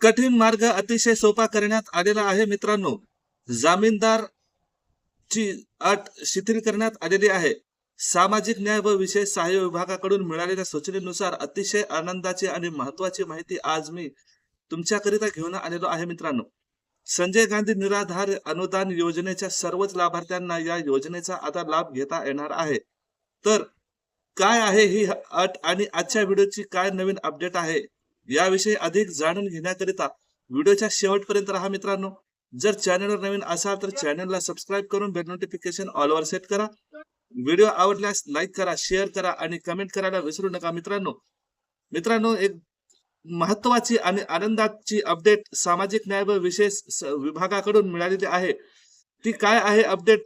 कठीण मार्ग अतिशय सोपा करण्यात आलेला आहे मित्रांनो. जामीनदार ची अट शिथिल करण्यात आलेली आहे. सामाजिक न्याय व विशेष सहाय्य विभागाकडून मिळालेल्या सूचनेनुसार अतिशय आनंदाची आणि महत्वाची माहिती आज मी तुमच्याकरिता घेऊन आलेलो आहे मित्रांनो. संजय गांधी निराधार अनुदान योजनेच्या सर्वच लाभार्थ्यांना या योजनेचा आता लाभ घेता येणार आहे. तर काय आहे ही अट आणि आजच्या व्हिडिओची काय नवीन अपडेट आहे? याविषयी अधिक जाणून घेण्याकरिता व्हिडिओच्या शेवटपर्यंत राहा मित्रांनो. जर चॅनलवर नवीन असाल तर चॅनलला सबस्क्राईब करून बेल नोटिफिकेशन ऑलवर सेट करा. व्हिडिओ आवडल्यास लाईक करा शेअर करा आणि कमेंट करायला विसरू नका मित्रांनो. मित्रांनो एक महत्वाची आणि आनंदाची अपडेट सामाजिक न्याय व विशेष विभागाकडून मिळालेली आहे. ती काय आहे अपडेट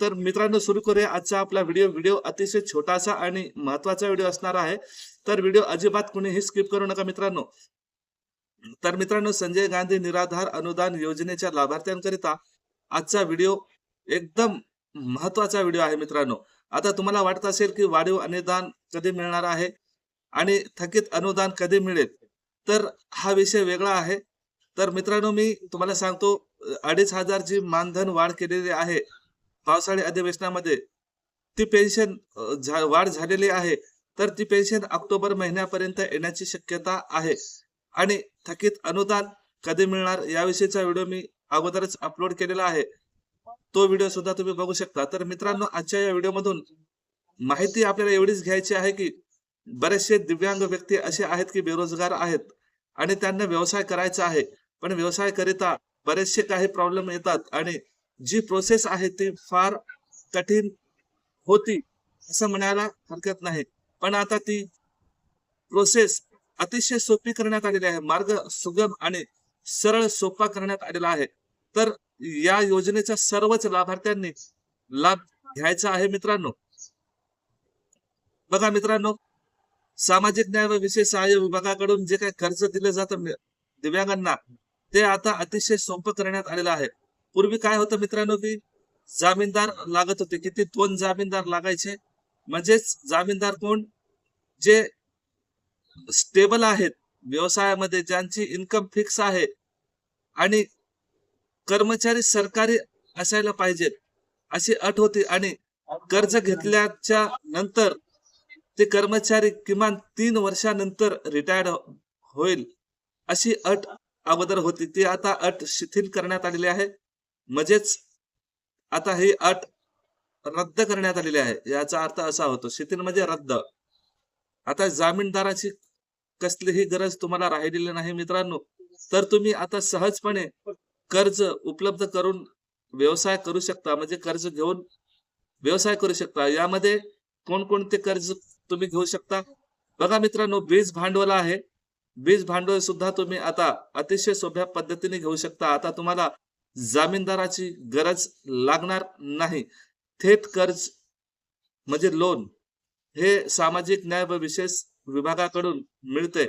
तर मित्रांनो सुरू करूया आजचा आपला व्हिडिओ व्हिडिओ अतिशय छोटासा आणि महत्त्वाचा व्हिडिओ असणार आहे. तर व्हिडिओ अजिबात कुणीही स्किप करू नका मित्रांनो. तर मित्रांनो संजय गांधी निराधार अनुदान योजनेच्या लाभार्थ्यांकरिता आजचा व्हिडिओ एकदम महत्त्वाचा व्हिडिओ आहे मित्रांनो. आता तुम्हाला वाटत असेल की वाढीव अनुदान कधी मिळणार आहे आणि थकीत अनुदान कधी मिळेल? तर हा विषय वेगळा आहे. तर मित्रांनो मी तुम्हाला सांगतो अडीच हजारची मानधन वाढ केलेली आहे पावसाळी अधिवेशनामध्ये ती पेन्शन झा- वाढ झालेली आहे तर ती पेन्शन ऑक्टोबर महिन्यापर्यंत येण्याची शक्यता आहे. आणि थकीत अनुदान कधी मिळणार याविषयीचा व्हिडिओ मी अगोदरच अपलोड केलेला आहे. तो व्हिडिओ सुद्धा तुम्ही बघू शकता. तर मित्रांनो आजच्या या व्हिडिओमधून माहिती आपल्याला एवढीच घ्यायची आहे की बरेचसे दिव्यांग व्यक्ती असे आहेत की बेरोजगार आहेत आणि त्यांना व्यवसाय करायचा आहे. पण व्यवसायाकरिता बरेचसे काही प्रॉब्लेम येतात आणि जी प्रोसेस आहे ती फार कठीण होती असं म्हणायला हरकत नाही. पण आता ती प्रोसेस अतिशय सोपी करण्यात आलेली आहे मार्ग सुगम आणि सरळ सोपा करण्यात आलेला आहे. तर या योजनेचा सर्वच लाभार्थ्यांनी लाभ घ्यायचा आहे मित्रांनो. बघा मित्रांनो सामाजिक न्याय व विशेष सहाय्य विभागाकडून जे काही कर्ज दिलं जातं दिव्यांगांना ते आता अतिशय सोपं करण्यात आलेलं आहे. पूर्वी काय होतं मित्रांनो की जामीनदार लागत होते. किती? दोन जामीनदार लागायचे. म्हणजेच जामीनदार कोण? जे स्टेबल आहेत. व्यवसायामध्ये ज्यांची इन्कम फिक्स आहे. आणि कर्मचारी सरकारी असायला पाहिजेत अशी अट होती. आणि कर्ज घेतल्याच्या नंतर ते कर्मचारी किमान तीन वर्षानंतर रिटायर्ड होईल. अशी अट अगोदर होती. ती आता अट शिथिल करण्यात आलेली आहे. म्हणजेच आता ही अट रद्द करण्यात आलेली आहे. याचा अर्थ असा होतो शिथिल म्हणजे रद्द. आता जामीनदाराची कसलीही गरज तुम्हाला राहिलेली नाही मित्रांनो तर तुम्ही आता सहजपणे कर्ज उपलब्ध करून व्यवसाय करू शकता म्हणजे कर्ज घेऊन व्यवसाय करू शकता. यामध्ये कोणकोणते कर्ज तुम्ही घेऊ शकता? बघा मित्रांनो बीज भांडवल आहे. बीज भांडवल सुद्धा तुम्ही आता अतिशय सोप्या पद्धतीने घेऊ शकता. आता तुम्हाला जामीनदाराची गरज लागणार नाही. थेट कर्ज म्हणजे लोन हे सामाजिक न्याय व विशेष विभागाकडून मिळते.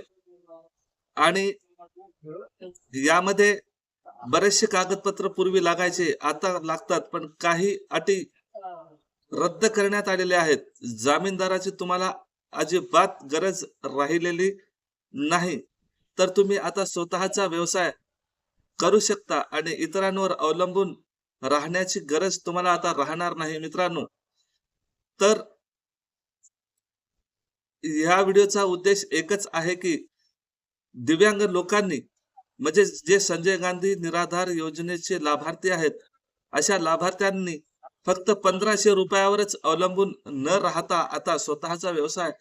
आणि यामध्ये बरेचसे कागदपत्र पूर्वी लागायचे आता लागतात पण काही अटी रद्द करण्यात आलेल्या आहेत. जामीनदाराची तुम्हाला अजिबात गरज राहिलेली नाही. तर तुम्ही आता स्वतःचा व्यवसाय करू शकता आणि इतरांवर अवलंबून राहण्याची गरज तुम्हाला आता राहणार नाही मित्रांनो. तर ह्या व्हिडिओचा उद्देश एकच आहे की दिव्यांग लोकांनी म्हणजे जे संजय गांधी निराधार योजनेचे लाभार्थी आहेत अशा लाभार्थ्यांनी फक्त पंधराशे रुपयावरच अवलंबून न राहता आता स्वतःचा व्यवसाय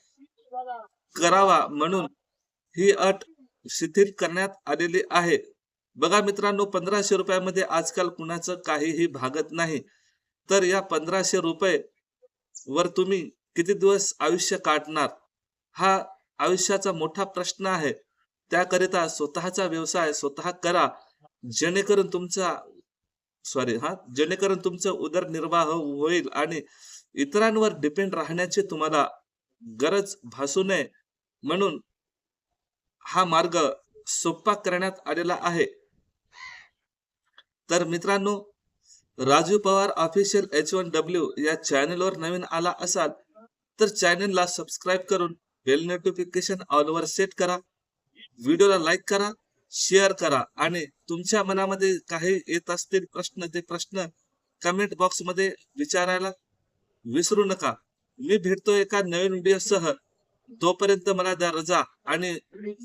करावा म्हणून ही अट शिथिल करण्यात आलेली आहे. बघा मित्रांनो पंधराशे रुपयामध्ये आजकाल कुणाचं काहीही भागत नाही. तर या पंधराशे रुपये वर तुम्ही किती दिवस आयुष्य काढणार? हा आयुष्याचा मोठा प्रश्न आहे. त्याकरिता स्वतःचा व्यवसाय स्वतः करा. जेणेकरून तुमचा सॉरी हा जेणेकरून तुमचं उदरनिर्वाह होईल आणि इतरांवर डिपेंड राहण्याची तुम्हाला गरज भासू नये. म्हणून हा मार्ग सोपा करण्यात आलेला आहे. तर मित्रांनो Raju Pawar official H one W या चॅनलवर नवीन आला असाल तर चॅनलला सबस्क्राईब करून बेल नोटिफिकेशन ऑलवर सेट करा व्हिडिओला लाईक करा शेअर करा आणि तुमच्या मनामध्ये काही येत असतील प्रश्न ते प्रश्न कमेंट बॉक्समध्ये विचारायला विसरू नका. मी भेटतो एका नवीन व्हिडिओ सह. तोपर्यंत मला द्या रजा आणि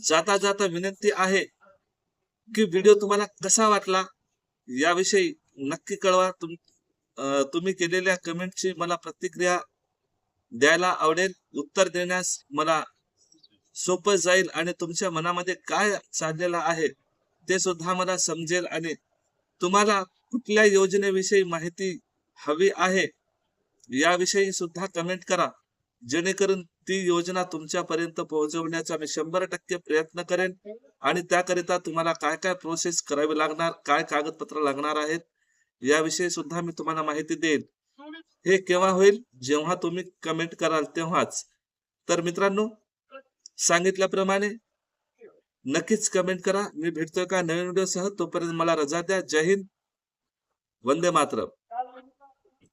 जाता जाता विनंती आहे की व्हिडिओ तुम्हाला कसा वाटला? याविषयी नक्की कळवा. तुम तुम्ही केलेल्या कमेंटची मला प्रतिक्रिया द्यायला आवडेल. उत्तर देण्यास मला सोपं जाईल आणि तुमच्या मनामध्ये काय चाललेलं आहे ते सुद्धा मला समजेल आणि तुम्हाला कुठल्या योजनेविषयी माहिती हवी आहे याविषयी सुद्धा कमेंट करा. जेणेकरून ती योजना तुमच्यापर्यंत पोहोचवण्याचा मी शंभर टक्के प्रयत्न करेन. आणि त्याकरिता तुम्हाला काय काय प्रोसेस करावी लागणार काय कागदपत्र लागणार आहेत याविषयी सुद्धा मी तुम्हाला माहिती देईन. हे केव्हा होईल? जेव्हा तुम्ही कमेंट कराल तेव्हाच. तर मित्रांनो सांगितल्याप्रमाणे नक्कीच कमेंट करा. मी भेटतोय का नवीन व्हिडिओ सह? तोपर्यंत मला रजा द्या. जय हिंद. वंदे मातरम.